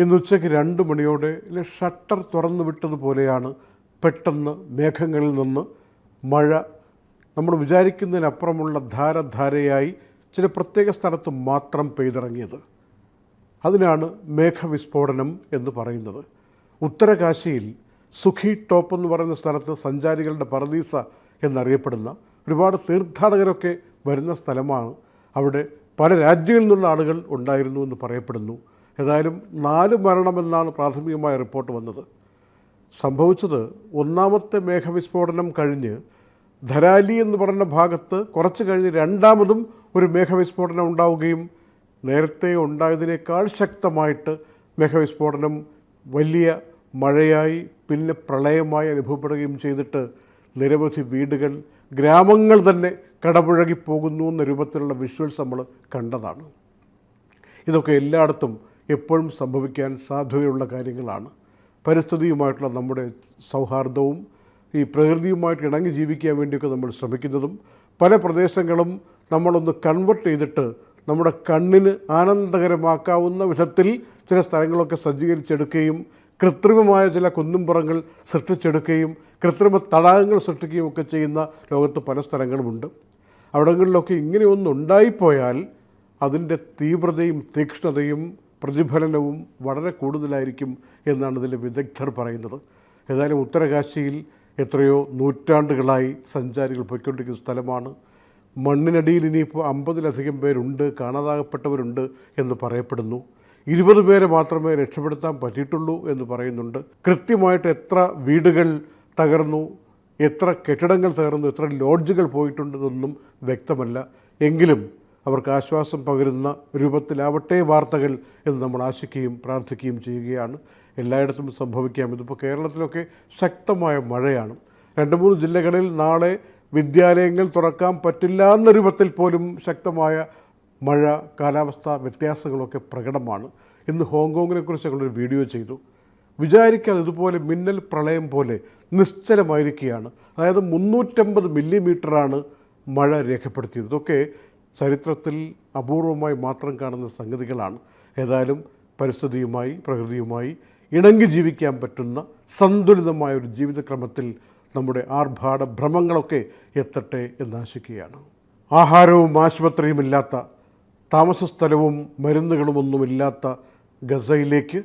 ഇന്ന് ഉച്ചയ്ക്ക് രണ്ട് മണിയോടെ ഷട്ടർ തുറന്നു വിട്ടതുപോലെയാണ് പെട്ടെന്ന് മേഘങ്ങളിൽ നിന്ന് മഴ. നമ്മൾ വിചാരിക്കുന്നതിനപ്പുറമുള്ള ധാരധാരയായി ചില പ്രത്യേക സ്ഥലത്ത് മാത്രം പെയ്തിറങ്ങിയത്. അതിനാണ് മേഘവിസ്ഫോടനം എന്ന് പറയുന്നത്. ഉത്തരകാശിയിൽ സുഖി ടോപ്പ് എന്ന് പറയുന്ന സ്ഥലത്ത് സഞ്ചാരികളുടെ പറദീസ എന്നറിയപ്പെടുന്ന ഒരുപാട് തീർത്ഥാടകരൊക്കെ വരുന്ന സ്ഥലമാണ്. അവിടെ പല രാജ്യങ്ങളിൽ നിന്നുള്ള ആളുകൾ ഉണ്ടായിരുന്നു എന്ന് പറയപ്പെടുന്നു. ഏതായാലും നാല് മരണമെന്നാണ് പ്രാഥമികമായ റിപ്പോർട്ട് വന്നത്. സംഭവിച്ചത് ഒന്നാമത്തെ മേഘവിസ്ഫോടനം കഴിഞ്ഞ് ധരാലി എന്ന് പറഞ്ഞ ഭാഗത്ത് കുറച്ച് കഴിഞ്ഞ് രണ്ടാമതും ഒരു മേഘവിസ്ഫോടനം ഉണ്ടാവുകയും നേരത്തെ ഉണ്ടായതിനേക്കാൾ ശക്തമായിട്ട് മേഘവിസ്ഫോടനം വലിയ മഴയായി പിന്നെ പ്രളയമായി അനുഭവപ്പെടുകയും ചെയ്തിട്ട് നിരവധി വീടുകൾ ഗ്രാമങ്ങൾ തന്നെ കടപുഴകി പോകുന്നു എന്ന രൂപത്തിലുള്ള വിഷ്വൽസ് നമ്മൾ കണ്ടതാണ്. ഇതൊക്കെ എല്ലായിടത്തും എപ്പോഴും സംഭവിക്കാൻ സാധ്യതയുള്ള കാര്യങ്ങളാണ്. പരിസ്ഥിതിയുമായിട്ടുള്ള നമ്മുടെ സൗഹാർദ്ദവും ഈ പ്രകൃതിയുമായിട്ട് ഇണങ്ങി ജീവിക്കാൻ വേണ്ടിയൊക്കെ നമ്മൾ ശ്രമിക്കുന്നതും പല പ്രദേശങ്ങളും നമ്മളൊന്ന് കൺവെർട്ട് ചെയ്തിട്ട് നമ്മുടെ കണ്ണിന് ആനന്ദകരമാക്കാവുന്ന വിധത്തിൽ ചില സ്ഥലങ്ങളൊക്കെ സജ്ജീകരിച്ചെടുക്കുകയും കൃത്രിമമായ ചില കുന്നുംപുറങ്ങൾ സൃഷ്ടിച്ചെടുക്കുകയും കൃത്രിമ തടാകങ്ങൾ സൃഷ്ടിക്കുകയും ഒക്കെ ചെയ്യുന്ന ലോകത്ത് പല സ്ഥലങ്ങളുമുണ്ട്. അവിടങ്ങളിലൊക്കെ ഇങ്ങനെയൊന്നുണ്ടായിപ്പോയാൽ അതിന്റെ തീവ്രതയും തീക്ഷ്ണതയും പ്രതിഫലനവും വളരെ കൂടുതലായിരിക്കും എന്നാണ് ഇതിലെ വിദഗ്ധർ പറയുന്നത്. ഏതായാലും ഉത്തരകാശിയിൽ എത്രയോ നൂറ്റാണ്ടുകളായി സഞ്ചാരികൾ പോയിക്കൊണ്ടിരിക്കുന്ന സ്ഥലമാണ്. മണ്ണിനടിയിൽ ഇനിയിപ്പോൾ അമ്പതിലധികം പേരുണ്ട് കാണാതാകപ്പെട്ടവരുണ്ട് എന്ന് പറയപ്പെടുന്നു. ഇരുപത് പേരെ മാത്രമേ രക്ഷപ്പെടുത്താൻ പറ്റിയിട്ടുള്ളൂ എന്ന് പറയുന്നുണ്ട്. കൃത്യമായിട്ട് എത്ര വീടുകൾ തകർന്നു എത്ര കെട്ടിടങ്ങൾ തകർന്നു എത്ര ലോഡ്ജുകൾ പോയിട്ടുണ്ടെന്നൊന്നും വ്യക്തമല്ല. എങ്കിലും അവർക്ക് ആശ്വാസം പകരുന്ന രൂപത്തിലാവട്ടെ വാർത്തകൾ എന്ന് നമ്മൾ ആശിക്കുകയും പ്രാർത്ഥിക്കുകയും ചെയ്യുകയാണ്. എല്ലായിടത്തും സംഭവിക്കാം. ഇതിപ്പോൾ കേരളത്തിലൊക്കെ ശക്തമായ മഴയാണ്. രണ്ട് മൂന്ന് ജില്ലകളിൽ നാളെ വിദ്യാലയങ്ങൾ തുറക്കാൻ പറ്റില്ല എന്ന രൂപത്തിൽ പോലും ശക്തമായ മഴ കാലാവസ്ഥ വ്യത്യാസങ്ങളൊക്കെ പ്രകടമാണ്. ഇന്ന് ഹോങ്കോങ്ങിനെ കുറിച്ച് ഞങ്ങളൊരു വീഡിയോ ചെയ്തു. വിചാരിക്കാതെ ഇതുപോലെ മിന്നൽ പ്രളയം പോലെ നിശ്ചലമായിരിക്കുകയാണ്. അതായത് മുന്നൂറ്റമ്പത് മില്ലിമീറ്ററാണ് മഴ രേഖപ്പെടുത്തിയത്. ഇതൊക്കെ ചരിത്രത്തിൽ അപൂർവമായി മാത്രം കാണുന്ന സംഗതികളാണ്. ഏതായാലും പരിസ്ഥിതിയുമായി പ്രകൃതിയുമായി ഇണങ്ങി ജീവിക്കാൻ പറ്റുന്ന സന്തുലിതമായ ഒരു ജീവിതക്രമത്തിൽ നമ്മുടെ ആർഭാട ഭ്രമങ്ങളൊക്കെ എത്തട്ടെ എന്നാശിക്കുകയാണ് ആഹാരവും ആശുപത്രിയുമില്ലാത്ത താമസസ്ഥലവും മരുന്നുകളുമൊന്നുമില്ലാത്ത ഗസയിലേക്ക്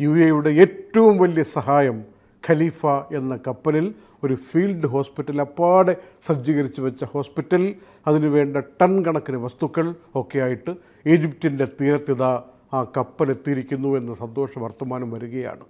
യു എയുടെ ഏറ്റവും വലിയ സഹായം ഖലീഫ എന്ന കപ്പലിൽ ഒരു ഫീൽഡ് ഹോസ്പിറ്റൽ അപ്പാടെ സജ്ജീകരിച്ച് വെച്ച ഹോസ്പിറ്റൽ. അതിനുവേണ്ട ടൺ കണക്കിന് വസ്തുക്കൾ ഒക്കെയായിട്ട് ഈജിപ്തിന്റെ തീരത്തിത ആ കപ്പലെത്തിയിരിക്കുന്നു എന്ന സന്തോഷ വർത്തമാനം വരികയാണ്.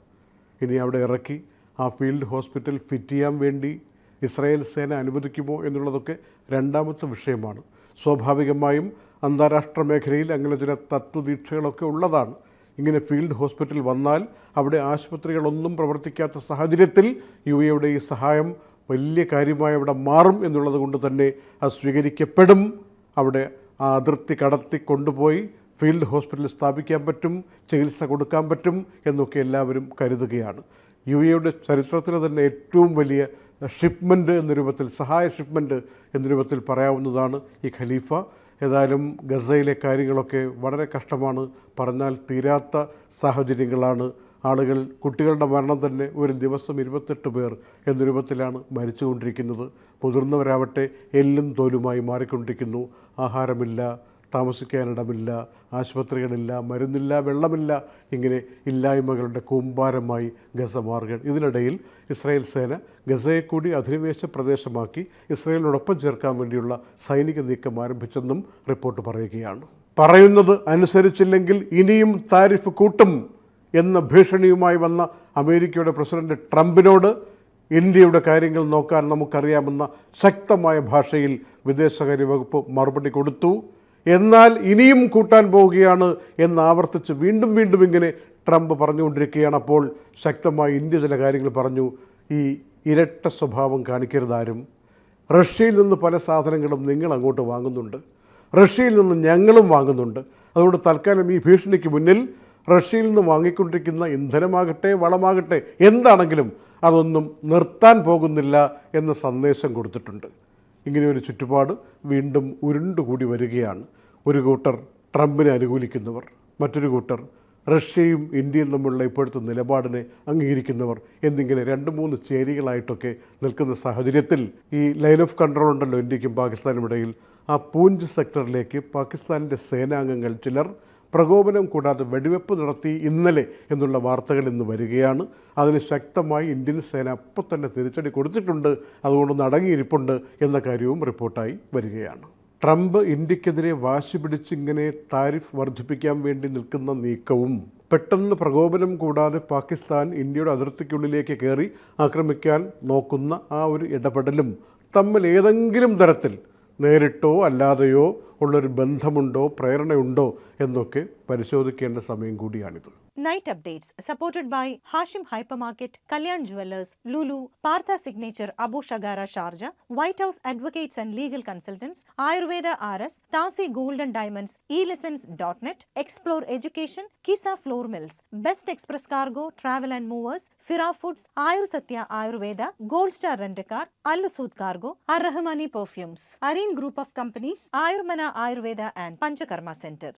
ഇനി അവിടെ ഇറക്കി ആ ഫീൽഡ് ഹോസ്പിറ്റൽ ഫിറ്റ് ചെയ്യാൻ വേണ്ടി ഇസ്രായേൽ സേന അനുവദിക്കുമോ എന്നുള്ളതൊക്കെ രണ്ടാമത്തെ വിഷയമാണ്. സ്വാഭാവികമായും അന്താരാഷ്ട്ര മേഖലയിൽ അങ്ങനെ ചില തത്വദീക്ഷകളൊക്കെ ഉള്ളതാണ്. ഇങ്ങനെ ഫീൽഡ് ഹോസ്പിറ്റൽ വന്നാൽ അവിടെ ആശുപത്രികളൊന്നും പ്രവർത്തിക്കാത്ത സാഹചര്യത്തിൽ യു എയുടെ ഈ സഹായം വലിയ കാര്യമായി അവിടെ മാറും എന്നുള്ളത് കൊണ്ട് തന്നെ അത് സ്വീകരിക്കപ്പെടും. അവിടെ ആ അതിർത്തി കടത്തി കൊണ്ടുപോയി ഫീൽഡ് ഹോസ്പിറ്റൽ സ്ഥാപിക്കാൻ പറ്റും ചികിത്സ കൊടുക്കാൻ പറ്റും എന്നൊക്കെ എല്ലാവരും കരുതുകയാണ്. യു എയുടെ ചരിത്രത്തിലെ തന്നെ ഏറ്റവും വലിയ ഷിപ്മെന്റ് എന്ന രൂപത്തിൽ സഹായ ഷിപ്മെന്റ് എന്ന രൂപത്തിൽ പറയാവുന്നതാണ് ഈ ഖലീഫ. ഏതായാലും ഗസയിലെ കാര്യങ്ങളൊക്കെ വളരെ കഷ്ടമാണ്. പറഞ്ഞാൽ തീരാത്ത സാഹചര്യങ്ങളാണ്. ആളുകൾ കുട്ടികളുടെ മരണം തന്നെ ഒരു ദിവസം ഇരുപത്തെട്ട് പേർ എന്ന രൂപത്തിലാണ് മരിച്ചുകൊണ്ടിരിക്കുന്നത്. മുതിർന്നവരാവട്ടെ എല്ലും തോലുമായി മാറിക്കൊണ്ടിരിക്കുന്നു. ആഹാരമില്ല. താമസിക്കാനിടമില്ല ആശുപത്രികളില്ല മരുന്നില്ല വെള്ളമില്ല ഇങ്ങനെ ഇല്ലായ്മകളുടെ കൂമ്പാരമായി ഗസ മാറുകയാണ് ഇതിനിടയിൽ ഇസ്രായേൽ സേന ഗസയെ കൂടി അധിനിവേശ പ്രദേശമാക്കി ഇസ്രായേലിനോടൊപ്പം ചേർക്കാൻ വേണ്ടിയുള്ള സൈനിക നീക്കം ആരംഭിച്ചെന്നും റിപ്പോർട്ട് പറയുകയാണ്. പറയുന്നത് അനുസരിച്ചില്ലെങ്കിൽ ഇനിയും താരിഫ് കൂട്ടും എന്ന ഭീഷണിയുമായി വന്ന അമേരിക്കയുടെ പ്രസിഡന്റ് ട്രംപിനോട് ഇന്ത്യയുടെ കാര്യങ്ങൾ നോക്കാൻ നമുക്കറിയാമെന്ന ശക്തമായ ഭാഷയിൽ വിദേശകാര്യ വകുപ്പ് മറുപടി കൊടുത്തു. എന്നാൽ ഇനിയും കൂട്ടാൻ പോവുകയാണ് എന്ന് ആവർത്തിച്ച് വീണ്ടും വീണ്ടും ഇങ്ങനെ ട്രംപ് പറഞ്ഞുകൊണ്ടിരിക്കുകയാണ്. അപ്പോൾ ശക്തമായി ഇന്ത്യ ചില കാര്യങ്ങൾ പറഞ്ഞു. ഈ ഇരട്ട സ്വഭാവം കാണിക്കരുതാരും. റഷ്യയിൽ നിന്ന് പല സാധനങ്ങളും നിങ്ങൾ അങ്ങോട്ട് വാങ്ങുന്നുണ്ട്. റഷ്യയിൽ നിന്ന് ഞങ്ങളും വാങ്ങുന്നുണ്ട്. അതുകൊണ്ട് തൽക്കാലം ഈ ഭീഷണിക്ക് മുന്നിൽ റഷ്യയിൽ നിന്ന് വാങ്ങിക്കൊണ്ടിരിക്കുന്ന ഇന്ധനമാകട്ടെ വളമാകട്ടെ എന്താണെങ്കിലും അതൊന്നും നിർത്താൻ പോകുന്നില്ല എന്ന സന്ദേശം കൊടുത്തിട്ടുണ്ട്. ഇങ്ങനെ ഒരു ചുറ്റുപാട് വീണ്ടും ഉരുണ്ടുകൂടി വരികയാണ്. ഒരു കൂട്ടർ ട്രംപിനെ അനുകൂലിക്കുന്നവർ മറ്റൊരു കൂട്ടർ റഷ്യയും ഇന്ത്യയും തമ്മിലുള്ള ഇപ്പോഴത്തെ നിലപാടിനെ അംഗീകരിക്കുന്നവർ എന്നിങ്ങനെ രണ്ട് മൂന്ന് ചേരികളായിട്ടൊക്കെ നിൽക്കുന്ന സാഹചര്യത്തിൽ ഈ ലൈൻ ഓഫ് കൺട്രോൾ ഉണ്ടല്ലോ ഇന്ത്യക്കും പാകിസ്ഥാനും ഇടയിൽ. ആ പൂഞ്ച് സെക്ടറിലേക്ക് പാകിസ്ഥാനിന്റെ സേനാംഗങ്ങൾ ചിലർ പ്രകോപനം കൂടാതെ വെടിവെപ്പ് നടത്തി ഇന്നലെ എന്നുള്ള വാർത്തകൾ ഇന്ന് വരികയാണ്. അതിന് ശക്തമായി ഇന്ത്യൻ സേന അപ്പോൾ തന്നെ തിരിച്ചടി കൊടുത്തിട്ടുണ്ട്. അതുകൊണ്ട് അടങ്ങിയിരിപ്പുണ്ട് എന്ന കാര്യവും റിപ്പോർട്ടായി വരികയാണ്. ട്രംപ് ഇന്ത്യക്കെതിരെ വാശി പിടിച്ചിങ്ങനെ താരിഫ് വർദ്ധിപ്പിക്കാൻ വേണ്ടി നിൽക്കുന്ന നീക്കവും പെട്ടെന്ന് പ്രകോപനം കൂടാതെ പാകിസ്ഥാൻ ഇന്ത്യയുടെ അതിർത്തിക്കുള്ളിലേക്ക് കയറി ആക്രമിക്കാൻ നോക്കുന്ന ആ ഒരു ഇടപെടലും തമ്മിൽ ഏതെങ്കിലും തരത്തിൽ നേരിട്ടോ അല്ലാതെയോ ഉള്ളൊരു ബന്ധമുണ്ടോ പ്രേരണയുണ്ടോ എന്നൊക്കെ പരിശോധിക്കേണ്ട സമയം കൂടിയാണിത്. Night updates supported by Hashim Hypermarket, Kalyan Jewelers, Lulu, Partha Signature, Abu Shagara Sharjah, White House Advocates and Legal Consultants, Ayurveda RS, Tasi Gold and Diamonds, eLessons.net, Explore Education, Kisa Floor Mills, Best Express Cargo, Travel and Movers, Fira Foods, Ayur Satya Ayurveda, Gold Star Rent-A-Car, Al Usud Cargo, Ar Rahmani Perfumes, Areen Group of Companies, Ayurmana Ayurveda and Panchakarma Center.